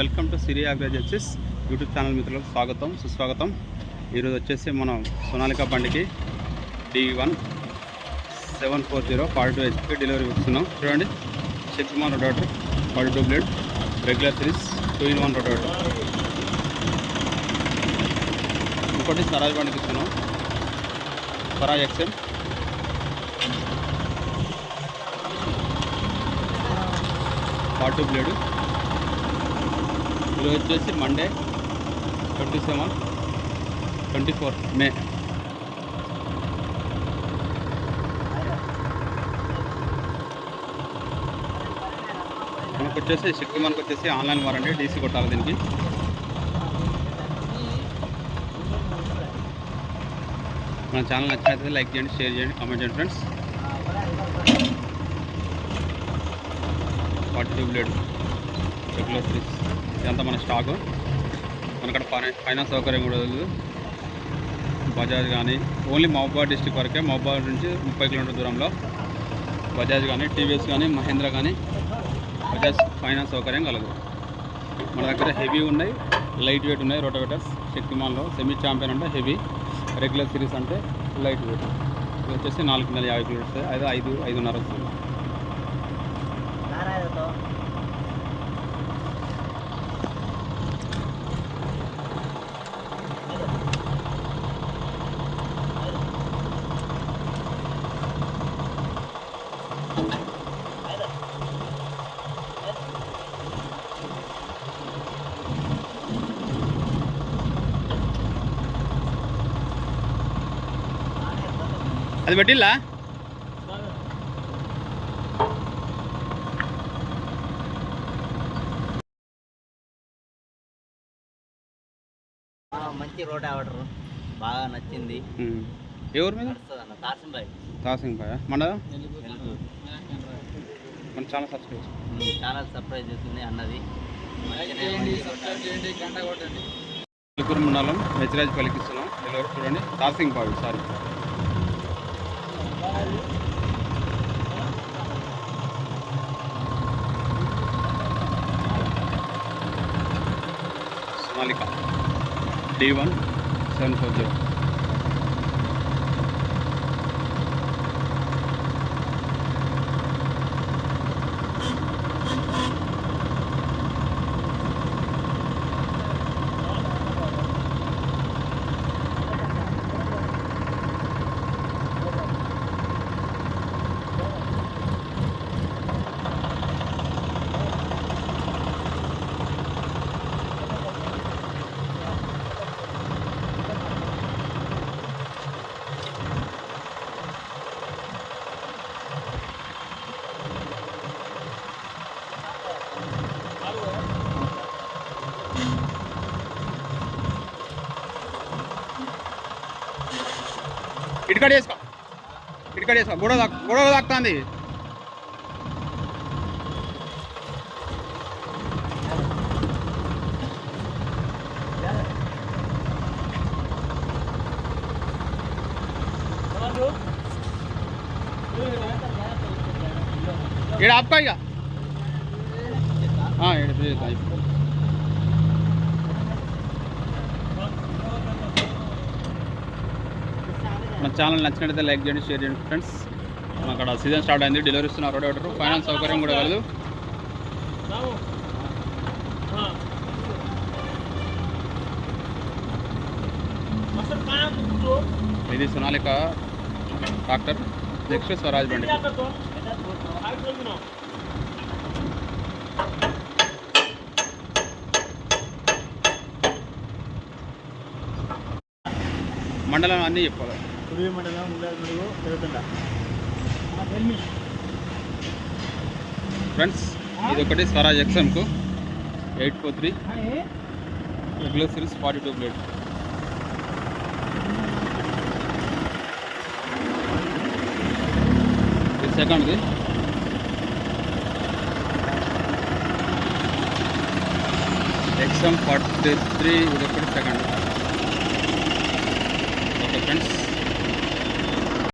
Welcome to Siri agro agencies YouTube channel మిత్రులకు స్వాగతం సుస్వాగతం. ఈరోజు వచ్చేసి మనం సోనాలికా బండికి D one seven four zero forty two HP delivery ఇస్తున్నాం. చూడండి Shaktiman rotavator forty two blade regular series two in one rotavator ఇంకోటి సరాజ్ బండికి ఇస్తున్నాం. స్వరాజ్ ఎక్సెల్ ఫార్టీ బ్లేడు ఈరోజు వచ్చేసి Monday twenty seven twenty four May మనకు వచ్చేసి శక్తి మనకు వచ్చేసి ఆన్లైన్ వారంటీ డీసీ కొట్టాలి దీనికి. మన ఛానల్ నచ్చినట్లయితే లైక్ చేయండి షేర్ చేయండి కామెంట్ చేయండి friends. Forty two blade regular series ఇదంతా మన స్టాకు మనక్కడ ఫైనాన్స్ సౌకర్యం కూడా లేదు. బజాజ్ కానీ ఓన్లీ మహబాద్ డిస్టిక్ వరకే మహబాద్ నుంచి ముప్పై కిలోమీటర్ దూరంలో బజాజ్ కానీ టీవీఎస్ కానీ మహేంద్ర కానీ బజాజ్ ఫైనాన్స్ సౌకర్యం కలదు. మన దగ్గర హెవీ ఉన్నాయి లైట్ వెయిట్ ఉన్నాయి రోటోవేటర్స్ శక్తిమాన్లో సెమీ ఛాంపియన్ అంటే హెవీ రెగ్యులర్ సిరీస్ అంటే లైట్ వెయిట్ ఇది వచ్చేసి నాలుగు యాభై కిలోమీటర్స్ అయితే ఐదు ఐదున్నర వస్తుంది. అది పెట్టిల్లా? ఆ, మంచి రోడ్ ఆర్డర్. బాగా నచ్చింది. ఎవరి మీద? తాసింగ్ పాయ మన మన చాలా సబ్స్క్రైబ్ చాలా సర్ప్రైజ్ చేస్తుంది అన్నది. మండలం మెచ్చిరాజ్ పలికిస్తున్నాం డెలివరీ చూడండి. తాసింగ్ పావి sorry. Sonalika. D one seven four zero ఇటుకడ వేసుకో ఇటుకడ వేసుకో గొడవ దాక్ గొడవ దాక్తుంది. ఇక్కడ ఆపుకో ఇక. ఆ, మన ఛానల్ నచ్చినట్లయితే లైక్ చేయండి షేర్ చేయండి ఫ్రెండ్స్. అక్కడ సీజన్ స్టార్ట్ అయింది డెలివరీ ఇస్తున్నారు రోడ్ ఆర్డర్ ఫైనాన్స్ సౌకర్యం కూడా కలదు. ఇది సోనాలిక డాక్టర్ నెక్స్ట్ స్వరాజ్ బండి. మండలం అన్నీ చెప్పాలి. ఉదయం మండలం ఫ్రెండ్స్ ఇది ఒకటి Swaraj ఎక్సమ్కు eight four three. Regular series forty two plate సెకండ్ది ఎక్సమ్ ఫార్టీ త్రీ ఇది ఒకటి సెకండ్